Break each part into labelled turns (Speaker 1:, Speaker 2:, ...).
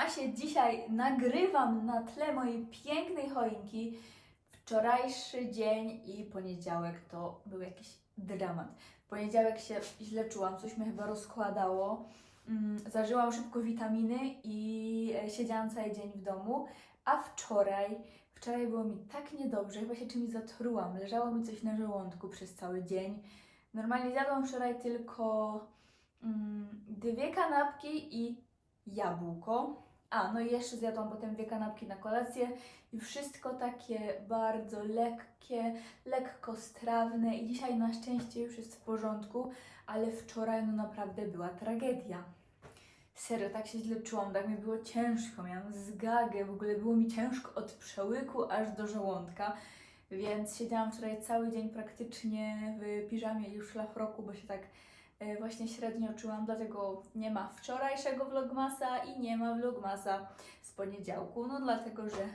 Speaker 1: Vlogmasie dzisiaj nagrywam na tle mojej pięknej choinki. Wczorajszy dzień i poniedziałek to był jakiś dramat. W poniedziałek się źle czułam, coś mnie chyba rozkładało. Mm, Zażyłam szybko witaminy i e, siedziałam cały dzień w domu. A wczoraj, wczoraj było mi tak niedobrze, chyba się czymś zatrułam. Leżało mi coś na żołądku przez cały dzień. Normalnie zjadłam wczoraj tylko mm, dwie kanapki i jabłko. A, no i jeszcze zjadłam potem dwie kanapki na kolację i wszystko takie bardzo lekkie, lekko strawne i dzisiaj na szczęście już jest w porządku, ale wczoraj no naprawdę była tragedia. Serio, tak się źle czułam, tak mi było ciężko, miałam zgagę, w ogóle było mi ciężko od przełyku aż do żołądka, więc siedziałam wczoraj cały dzień praktycznie w piżamie i w szlafroku, bo się tak właśnie średnio czułam, dlatego nie ma wczorajszego vlogmasa i nie ma vlogmasa z poniedziałku, no dlatego, że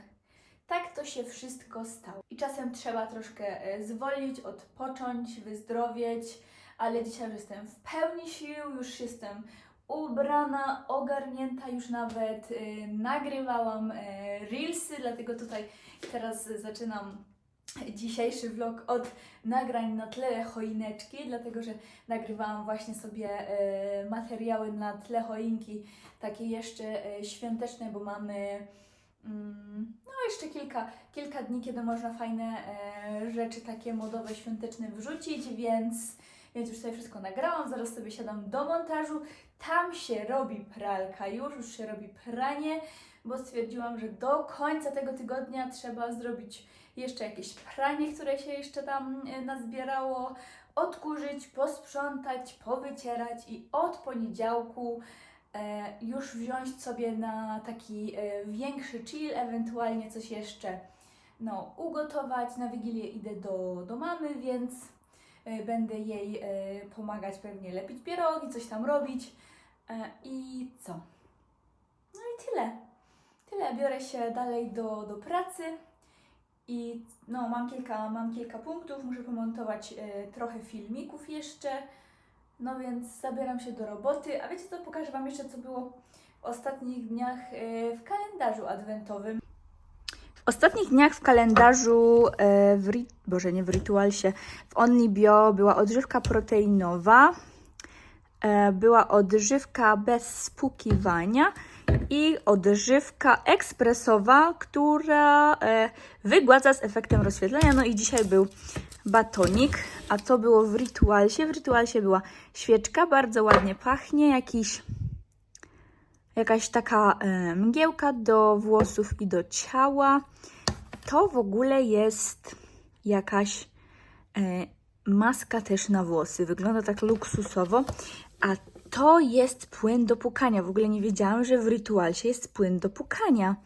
Speaker 1: tak to się wszystko stało. I czasem trzeba troszkę e, zwolnić, odpocząć, wyzdrowieć, ale dzisiaj już jestem w pełni sił, już jestem ubrana, ogarnięta, już nawet e, nagrywałam e, reelsy, dlatego tutaj teraz zaczynam dzisiejszy vlog od nagrań na tle choineczki, dlatego że nagrywałam właśnie sobie e, materiały na tle choinki, takie jeszcze e, świąteczne, bo mamy mm, no jeszcze kilka, kilka dni, kiedy można fajne e, rzeczy takie modowe, świąteczne wrzucić, więc, więc już sobie wszystko nagrałam, zaraz sobie siadam do montażu, tam się robi pralka już, już się robi pranie, bo stwierdziłam, że do końca tego tygodnia trzeba zrobić jeszcze jakieś pranie, które się jeszcze tam e, nazbierało, odkurzyć, posprzątać, powycierać i od poniedziałku e, już wziąć sobie na taki e, większy chill, ewentualnie coś jeszcze no, ugotować. Na Wigilię idę do, do mamy, więc będę jej pomagać pewnie lepić pierogi, coś tam robić. I co? No i tyle. Tyle. Biorę się dalej do, do pracy. I no, mam kilka, mam kilka punktów, muszę pomontować e, trochę filmików jeszcze. No więc zabieram się do roboty. A wiecie co, pokażę Wam jeszcze, co było w ostatnich dniach e, w kalendarzu adwentowym. W ostatnich dniach w kalendarzu, e, w ri- Boże, nie w Ritualsie, w OnlyBio była odżywka proteinowa, była odżywka bez spłukiwania i odżywka ekspresowa, która e, wygładza z efektem rozświetlenia. No i dzisiaj był batonik, a co było w Ritualsie? W Ritualsie była świeczka, bardzo ładnie pachnie, jakiś jakaś taka e, mgiełka do włosów i do ciała. To w ogóle jest jakaś e, maska też na włosy. Wygląda tak luksusowo. A to jest płyn do pukania. W ogóle nie wiedziałam, że w Ritualsie jest płyn do pukania.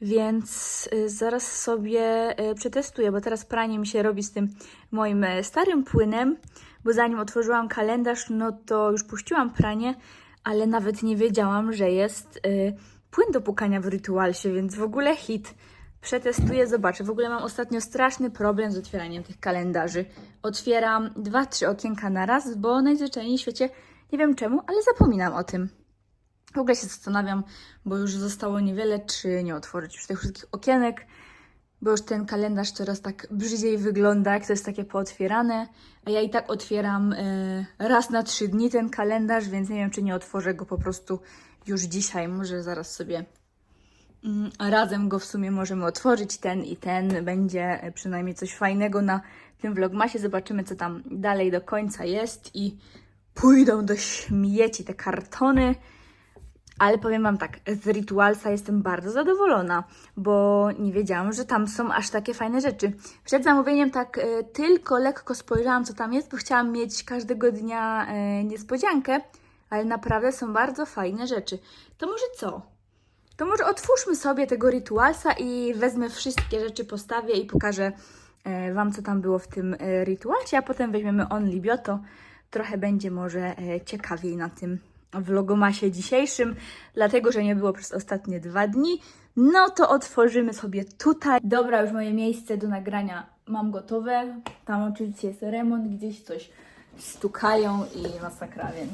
Speaker 1: Więc y, zaraz sobie y, przetestuję, bo teraz pranie mi się robi z tym moim e, starym płynem, bo zanim otworzyłam kalendarz, no to już puściłam pranie, ale nawet nie wiedziałam, że jest y, płyn do pukania w Ritualsie, więc w ogóle hit. Przetestuję, zobaczę. W ogóle mam ostatnio straszny problem z otwieraniem tych kalendarzy. Otwieram dwa, trzy okienka na raz, bo najzwyczajniej w świecie nie wiem czemu, ale zapominam o tym. W ogóle się zastanawiam, bo już zostało niewiele, czy nie otworzyć już tych wszystkich okienek, bo już ten kalendarz coraz tak brzydziej wygląda, jak to jest takie pootwierane, a ja i tak otwieram e, raz na trzy dni ten kalendarz, więc nie wiem, czy nie otworzę go po prostu już dzisiaj. Może zaraz sobie mm, razem go w sumie możemy otworzyć, ten i ten. Będzie e, przynajmniej coś fajnego na tym vlogmasie. Zobaczymy, co tam dalej do końca jest i pójdą do śmieci te kartony. Ale powiem Wam tak, z Ritualsa jestem bardzo zadowolona, bo nie wiedziałam, że tam są aż takie fajne rzeczy. Przed zamówieniem tak e, tylko lekko spojrzałam, co tam jest, bo chciałam mieć każdego dnia e, niespodziankę, ale naprawdę są bardzo fajne rzeczy. To może co? To może otwórzmy sobie tego Ritualsa i wezmę wszystkie rzeczy, postawię i pokażę e, Wam, co tam było w tym Ritualsie, a potem weźmiemy Only Bioto. Trochę będzie może e, ciekawiej na tym vlogomasie dzisiejszym, dlatego że nie było przez ostatnie dwa dni. No to otworzymy sobie tutaj. Dobra, już moje miejsce do nagrania mam gotowe. Tam oczywiście jest remont, gdzieś coś stukają i masakra, więc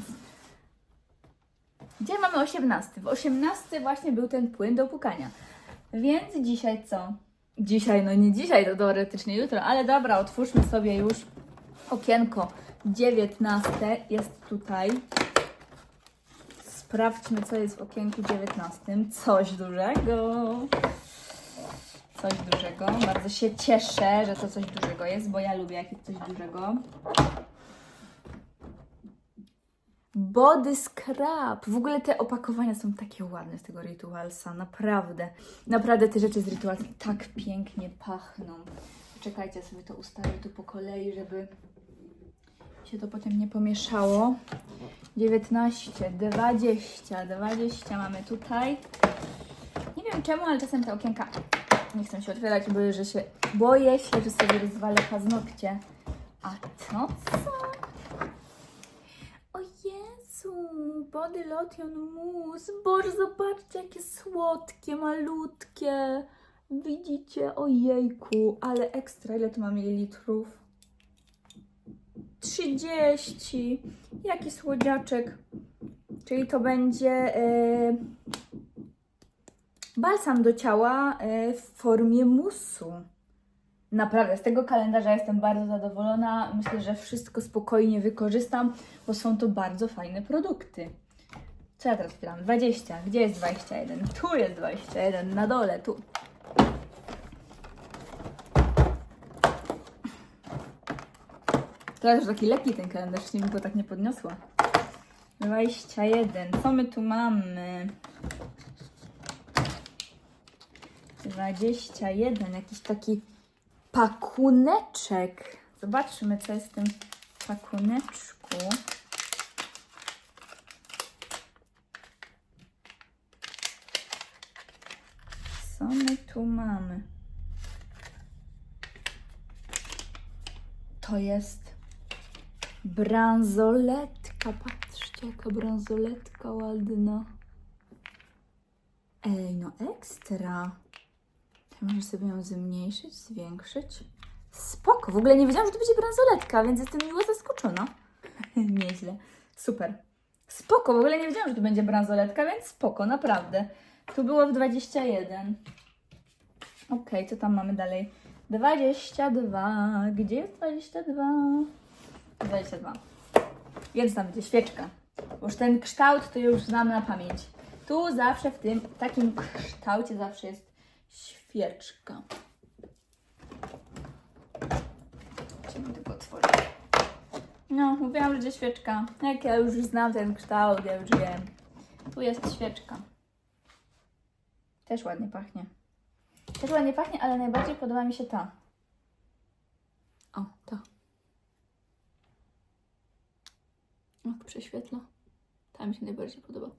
Speaker 1: Gdzie mamy 18? W 18 właśnie był ten płyn do pukania. Więc dzisiaj co? Dzisiaj, no nie dzisiaj, to teoretycznie jutro, ale dobra, otwórzmy sobie już okienko 19 jest tutaj. Sprawdźmy, co jest w okienku 19. Coś dużego. Coś dużego. Bardzo się cieszę, że to coś dużego jest, bo ja lubię jak jest coś dużego. Body Scrub. W ogóle te opakowania są takie ładne z tego Ritualsa. Naprawdę. Naprawdę te rzeczy z Ritualsa tak pięknie pachną. Czekajcie, sobie to ustawię tu po kolei, żeby się to potem nie pomieszało. 19, 20, 20 mamy tutaj. Nie wiem czemu, ale czasem te okienka nie chcą się otwierać, boję, że się, boję się, że sobie rozwalę paznokcie. A to co? O Jezu, body lotion mousse. Boże, zobaczcie, jakie słodkie, malutkie. Widzicie? Ojejku, ale ekstra. Ile tu mam mililitrów? 30. Jaki słodziaczek. Czyli to będzie e, balsam do ciała e, w formie musu. Naprawdę, z tego kalendarza jestem bardzo zadowolona. Myślę, że wszystko spokojnie wykorzystam, bo są to bardzo fajne produkty. Co ja teraz pytam? 20. Gdzie jest 21? Tu jest 21, na dole, tu. Teraz taki lekki ten kalendarz, nie mi go tak nie podniosła. 21. Co my tu mamy? 21. Jakiś taki pakuneczek. Zobaczmy, co jest w tym pakuneczku. Co my tu mamy? To jest bransoletka. Patrzcie, jaka bransoletka ładna. Ej, no ekstra. Możesz sobie ją zmniejszyć, zwiększyć? Spoko, w ogóle nie wiedziałam, że to będzie bransoletka, więc jestem miło zaskoczona. Nieźle, super. Spoko, w ogóle nie wiedziałam, że to będzie bransoletka, więc spoko, naprawdę. Tu było w 21. Okej, co tam mamy dalej? 22. Gdzie jest 22? 22. Więc tam będzie świeczka. Już ten kształt to już znam na pamięć. Tu zawsze w tym takim kształcie zawsze jest świeczka. Musimy tylko otworzyć. No, mówiłam, że świeczka. Jak ja już znam ten kształt, ja już wiem. Tu jest świeczka. Też ładnie pachnie. Też ładnie pachnie, ale najbardziej podoba mi się ta. O, ta. O, prześwietla. Ta mi się najbardziej podoba.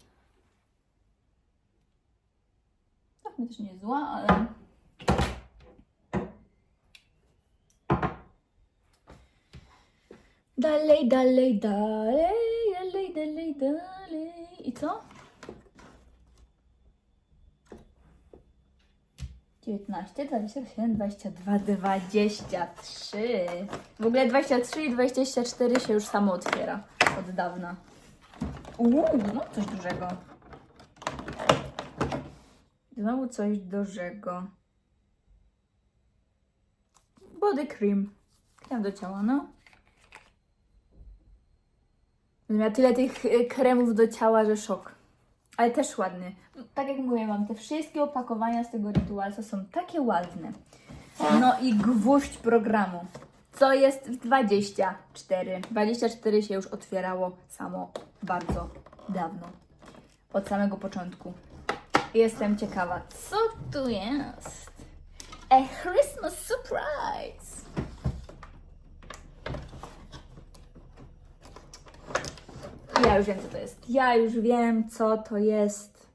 Speaker 1: Tak, mi też nie zła, ale... Dalej, dalej, dalej, dalej, dalej, dalej. I co? 19, 27, 22, 23. W ogóle 23 i 24 się już samo otwiera od dawna. Uuu, no coś dużego. Znowu coś dużego. Body cream. Krem do ciała, no. Miała tyle tych y, kremów do ciała, że szok. Ale też ładny. Tak jak mówię te wszystkie opakowania z tego Ritualsa są takie ładne. No i gwóźdź programu. Co jest w 24? 24 się już otwierało samo bardzo dawno. Od samego początku. Jestem ciekawa, co tu jest? A Christmas surprise! Ja już wiem, co to jest. Ja już wiem, co to jest.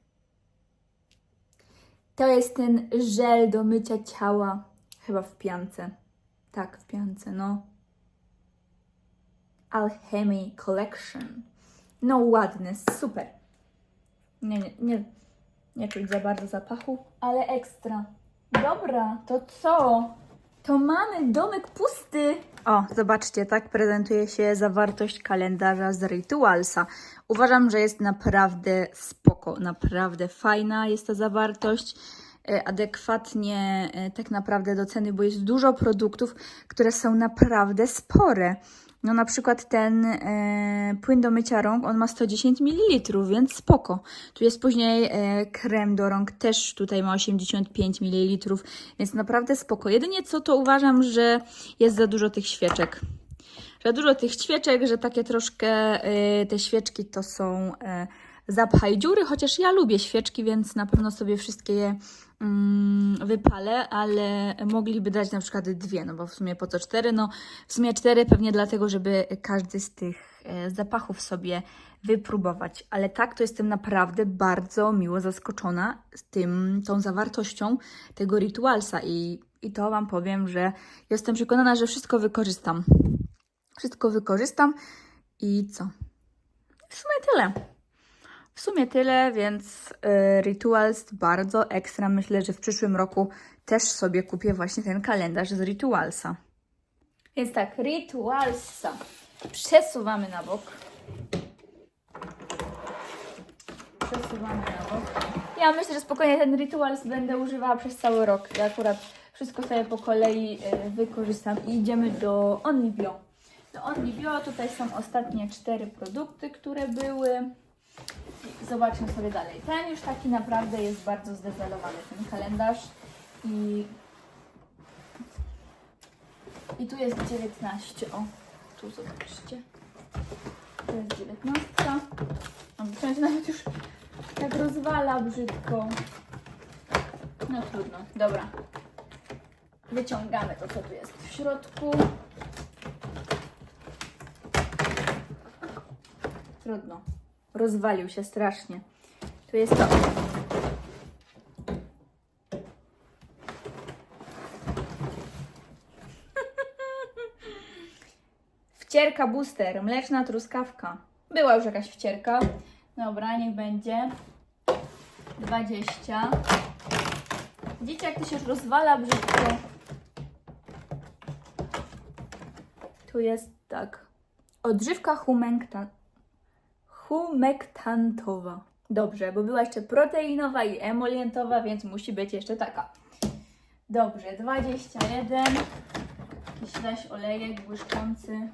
Speaker 1: To jest ten żel do mycia ciała. Chyba w piance. Tak, w piance, no. Alchemy Collection. No ładny, super. Nie, nie, nie, nie czuć za bardzo zapachu, ale ekstra. Dobra, to co? to mamy domek pusty. O, zobaczcie, tak prezentuje się zawartość kalendarza z Ritualsa. Uważam, że jest naprawdę spoko, naprawdę fajna jest ta zawartość, adekwatnie e, tak naprawdę do ceny, bo jest dużo produktów, które są naprawdę spore. No na przykład ten e, płyn do mycia rąk, on ma 110 ml, więc spoko. Tu jest później e, krem do rąk, też tutaj ma 85 ml, więc naprawdę spoko. Jedynie co to uważam, że jest za dużo tych świeczek. Za dużo tych świeczek, że takie troszkę e, te świeczki to są e, zapchaj dziury, chociaż ja lubię świeczki, więc na pewno sobie wszystkie je wypalę, ale mogliby dać na przykład dwie, no bo w sumie po co cztery? No w sumie cztery pewnie dlatego, żeby każdy z tych e, zapachów sobie wypróbować. Ale tak, to jestem naprawdę bardzo miło zaskoczona z tym, tą zawartością tego ritualsa i, i to Wam powiem, że jestem przekonana, że wszystko wykorzystam. Wszystko wykorzystam i co? W sumie tyle. W sumie tyle, więc y, Rituals bardzo ekstra. Myślę, że w przyszłym roku też sobie kupię właśnie ten kalendarz z Ritualsa. Więc tak, Ritualsa przesuwamy na bok. Przesuwamy na bok. Ja myślę, że spokojnie ten Rituals będę używała przez cały rok. Ja akurat wszystko sobie po kolei y, wykorzystam i idziemy do OnlyBio. Do OnlyBio tutaj są ostatnie cztery produkty, które były. Zobaczmy sobie dalej. Ten już taki naprawdę jest bardzo zdezolowany, ten kalendarz. I, I tu jest 19. O, tu zobaczcie. Tu jest 19. On się nawet już tak rozwala brzydko. No trudno. Dobra. Wyciągamy to, co tu jest w środku. Trudno. Rozwalił się strasznie. Tu jest to. Wcierka booster, mleczna truskawka. Była już jakaś wcierka. Dobra, niech będzie. 20. Widzicie, jak to się rozwala brzydko. Tu jest tak. Odżywka humekta, humektantowa. Dobrze, bo była jeszcze proteinowa i emolientowa, więc musi być jeszcze taka. Dobrze, 21. Jakiś zaś olejek błyszczący.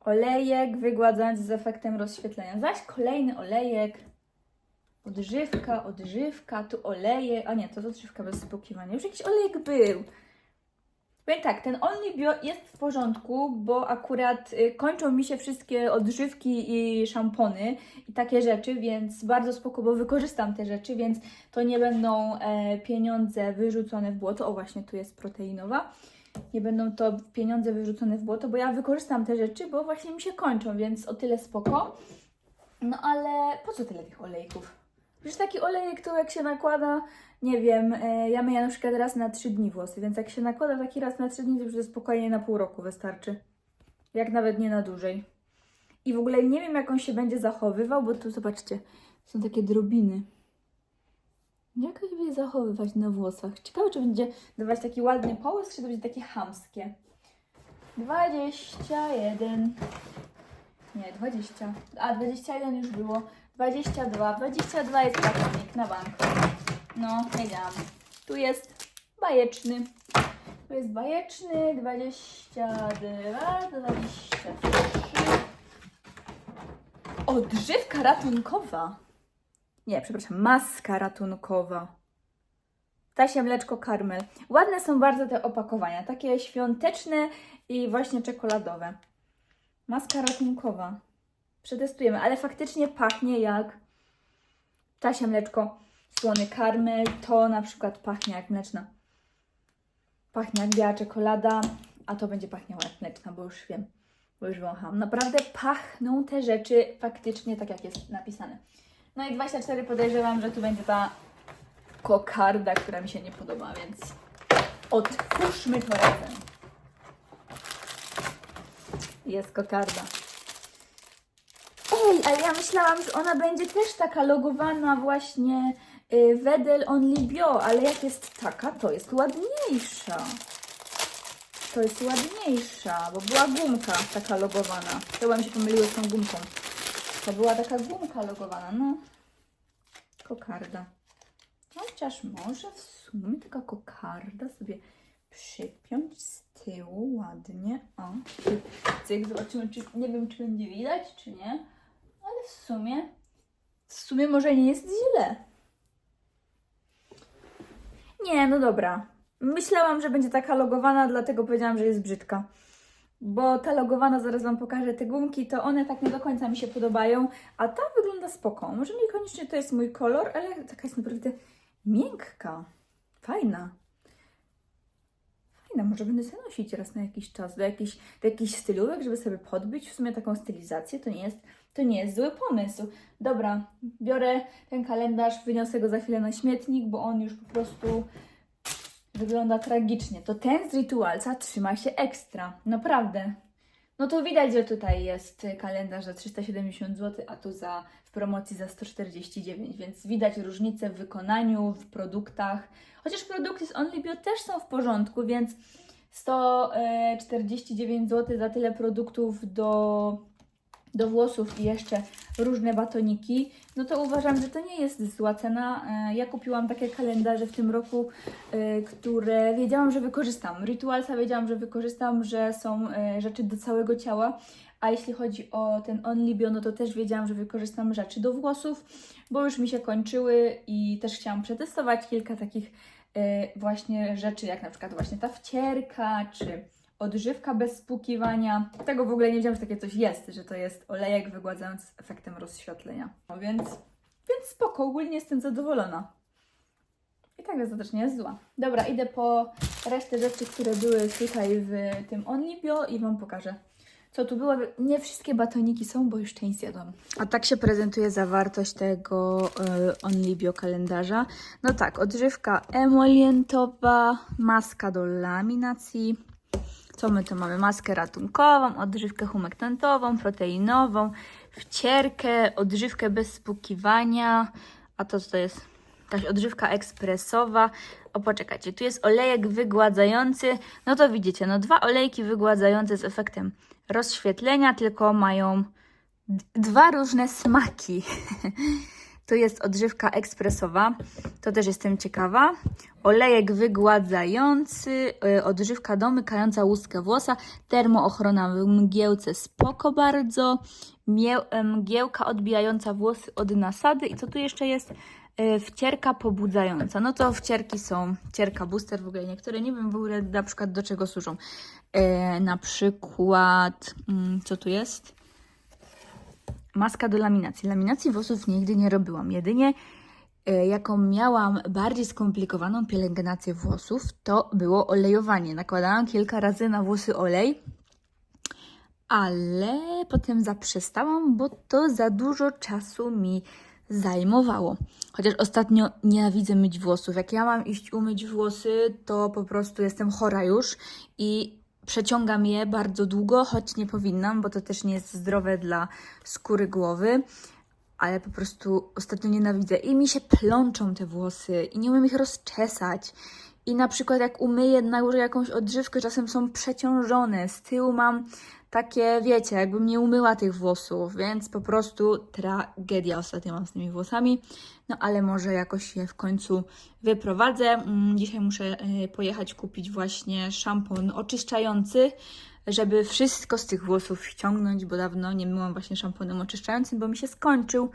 Speaker 1: Olejek wygładzający z efektem rozświetlenia. Zaś kolejny olejek. Odżywka, odżywka, tu olejek. A nie, to odżywka bez spłukiwania. Już jakiś olejek był. Powiem tak, ten Only Bio jest w porządku, bo akurat y, kończą mi się wszystkie odżywki i szampony i takie rzeczy, więc bardzo spoko, bo wykorzystam te rzeczy, więc to nie będą e, pieniądze wyrzucone w błoto. O, właśnie tu jest proteinowa. Nie będą to pieniądze wyrzucone w błoto, bo ja wykorzystam te rzeczy, bo właśnie mi się kończą, więc o tyle spoko. No ale po co tyle tych olejków? Przecież taki olejek to jak się nakłada, nie wiem, e, ja myję na przykład raz na 3 dni włosy, więc jak się nakłada taki raz na 3 dni, to już jest spokojnie na pół roku wystarczy. Jak nawet nie na dłużej. I w ogóle nie wiem, jak on się będzie zachowywał, bo tu zobaczcie, są takie drobiny. Jak on się będzie zachowywać na włosach? Ciekawe, czy będzie dawać taki ładny połysk, czy to będzie takie chamskie. 21. Nie, 20. A, 21 już było. 22. 22 jest pracownik na bank. No, wiedziałam. Tu jest bajeczny. Tu jest bajeczny. 22, 23. Odżywka ratunkowa. Nie, przepraszam, maska ratunkowa. Tasie mleczko karmel. Ładne są bardzo te opakowania. Takie świąteczne i właśnie czekoladowe. Maska ratunkowa. Przetestujemy, ale faktycznie pachnie jak Tasia mleczko, słony karmel. To na przykład pachnie jak mleczna. Pachnie jak biała czekolada, a to będzie pachniało jak mleczna, bo już wiem, bo już wącham. Naprawdę pachną te rzeczy faktycznie tak, jak jest napisane. No i 24 podejrzewam, że tu będzie ta kokarda, która mi się nie podoba, więc otwórzmy to razem. Jest kokarda. Ej, ale ja myślałam, że ona będzie też taka logowana właśnie Wedel Only Bio, ale jak jest taka, to jest ładniejsza. To jest ładniejsza, bo była gumka taka logowana. Chyba mi się pomyliło z tą gumką. To była taka gumka logowana, no. Kokarda. Chociaż może w sumie taka kokarda sobie przypiąć z tyłu ładnie. O, cyk. Zobaczymy, czy nie wiem, czy będzie widać, czy nie. Ale w sumie, w sumie może nie jest źle. Nie, no dobra. Myślałam, że będzie taka logowana, dlatego powiedziałam, że jest brzydka. Bo ta logowana, zaraz Wam pokażę te gumki, to one tak nie do końca mi się podobają, a ta wygląda spoko. Może niekoniecznie to jest mój kolor, ale taka jest naprawdę miękka, fajna. Fajna, może będę sobie nosić raz na jakiś czas do jakichś, do stylówek, żeby sobie podbyć w sumie taką stylizację. To nie jest, to nie jest zły pomysł. Dobra, biorę ten kalendarz, wyniosę go za chwilę na śmietnik, bo on już po prostu wygląda tragicznie. To ten z Ritualca trzyma się ekstra, naprawdę. No to widać, że tutaj jest kalendarz za 370 zł, a tu za, w promocji za 149, więc widać różnicę w wykonaniu, w produktach. Chociaż produkty z OnlyBio też są w porządku, więc 149 zł za tyle produktów do, do włosów i jeszcze różne batoniki, no to uważam, że to nie jest zła cena. E, Ja kupiłam takie kalendarze w tym roku, e, które wiedziałam, że wykorzystam. Ritualsa wiedziałam, że wykorzystam, że są e, rzeczy do całego ciała. A jeśli chodzi o ten Onlybio, no to też wiedziałam, że wykorzystam rzeczy do włosów, bo już mi się kończyły i też chciałam przetestować kilka takich właśnie rzeczy, jak na przykład właśnie ta wcierka, czy odżywka bez spłukiwania. Tego w ogóle nie wiedziałam, że takie coś jest, że to jest olejek wygładzający z efektem rozświetlenia. No więc, więc spoko, ogólnie jestem zadowolona. I tak to też nie jest zła. Dobra, idę po resztę rzeczy, które były tutaj w tym Onlibio i Wam pokażę. Co tu było? Nie wszystkie batoniki są, bo już część zjadłam. A tak się prezentuje zawartość tego y, Onlibio kalendarza. No tak, odżywka emolientowa, maska do laminacji, co my tu mamy? Maskę ratunkową, odżywkę humektantową, proteinową, wcierkę, odżywkę bez spłukiwania. A to co to jest? Jakaś odżywka ekspresowa. O, poczekajcie, tu jest olejek wygładzający. No to widzicie, no dwa olejki wygładzające z efektem rozświetlenia, tylko mają dwa różne smaki. To jest odżywka ekspresowa, to też jestem ciekawa. Olejek wygładzający, y, odżywka domykająca łuskę włosa, termoochrona w mgiełce spoko bardzo, e, mgiełka odbijająca włosy od nasady i co tu jeszcze jest? Y, Wcierka pobudzająca. No to wcierki są, wcierka booster w ogóle niektóre, nie wiem w ogóle na przykład do czego służą. Na przykład, mm, co tu jest? Maska do laminacji. Laminacji włosów nigdy nie robiłam. Jedynie e, jaką miałam bardziej skomplikowaną pielęgnację włosów, to było olejowanie. Nakładałam kilka razy na włosy olej, ale potem zaprzestałam, bo to za dużo czasu mi zajmowało. Chociaż ostatnio nienawidzę myć włosów. Jak ja mam iść umyć włosy, to po prostu jestem chora już i przeciągam je bardzo długo, choć nie powinnam, bo to też nie jest zdrowe dla skóry głowy. Ale po prostu ostatnio nienawidzę. I mi się plączą te włosy i nie umiem ich rozczesać. I na przykład jak umyję na górze jakąś odżywkę, czasem są przeciążone. Z tyłu mam takie, wiecie, jakbym nie umyła tych włosów, więc po prostu tragedia ostatnio mam z tymi włosami. No ale może jakoś je w końcu wyprowadzę. Mm, Dzisiaj muszę y, pojechać kupić właśnie szampon oczyszczający, żeby wszystko z tych włosów ściągnąć, bo dawno nie myłam właśnie szamponem oczyszczającym, bo mi się skończył.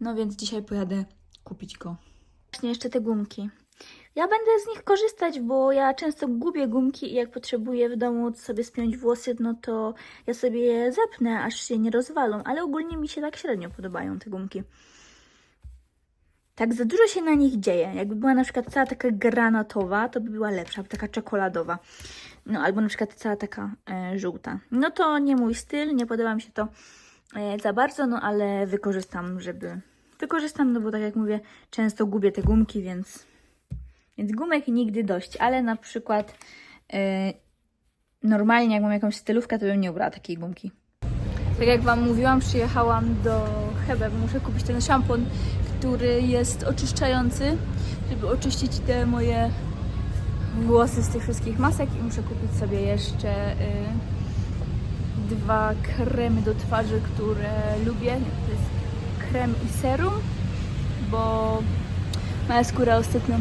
Speaker 1: No więc dzisiaj pojadę kupić go. Właśnie jeszcze te gumki. Ja będę z nich korzystać, bo ja często gubię gumki i jak potrzebuję w domu sobie spiąć włosy, no to ja sobie je zepnę, aż się nie rozwalą, ale ogólnie mi się tak średnio podobają te gumki. Tak za dużo się na nich dzieje. Jakby była na przykład cała taka granatowa, to by była lepsza, taka czekoladowa. No albo na przykład cała taka e, żółta. No to nie mój styl, nie podoba mi się to e, za bardzo, no ale wykorzystam, żeby... Wykorzystam, no bo tak jak mówię, często gubię te gumki, więc... Więc gumek nigdy dość, ale na przykład e, normalnie jak mam jakąś stylówkę, to bym nie ubrała takiej gumki. Tak jak Wam mówiłam, przyjechałam do Hebe, bo muszę kupić ten szampon, który jest oczyszczający, żeby oczyścić te moje włosy z tych wszystkich masek i muszę kupić sobie jeszcze y, dwa kremy do twarzy, które lubię. To jest krem i serum, bo moja skóra ostatnio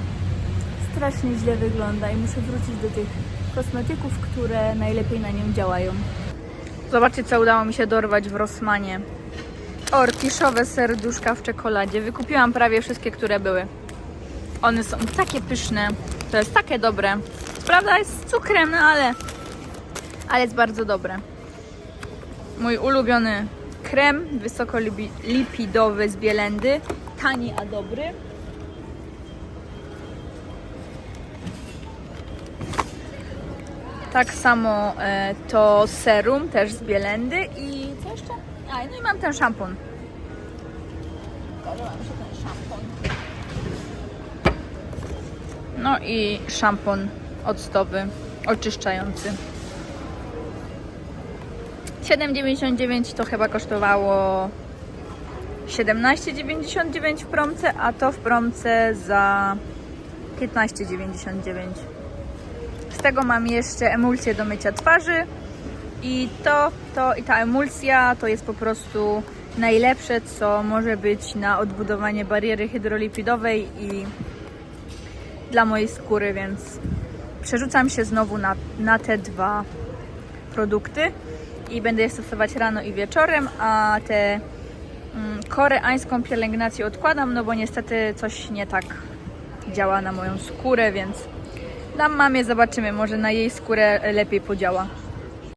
Speaker 1: strasznie źle wygląda i muszę wrócić do tych kosmetyków, które najlepiej na nią działają. Zobaczcie, co udało mi się dorwać w Rossmanie. Orkiszowe serduszka w czekoladzie. Wykupiłam prawie wszystkie, które były. One są takie pyszne. To jest takie dobre. Prawda jest z cukrem, no ale, ale jest bardzo dobre. Mój ulubiony krem wysokolipidowy z Bielendy. Tani, a dobry. Tak samo e, to serum też z Bielendy i co jeszcze? A, no i mam ten szampon. Ten szampon. No i szampon octowy, oczyszczający. 7,99 to chyba kosztowało 17,99 w promce, a to w promce za 15,99. Z tego mam jeszcze emulsję do mycia twarzy. I to, to i ta emulsja to jest po prostu najlepsze, co może być na odbudowanie bariery hydrolipidowej i dla mojej skóry, więc przerzucam się znowu na, na te dwa produkty i będę je stosować rano i wieczorem, a te mm, koreańską pielęgnację odkładam, no bo niestety coś nie tak działa na moją skórę, więc dam mamie, zobaczymy, może na jej skórę lepiej podziała.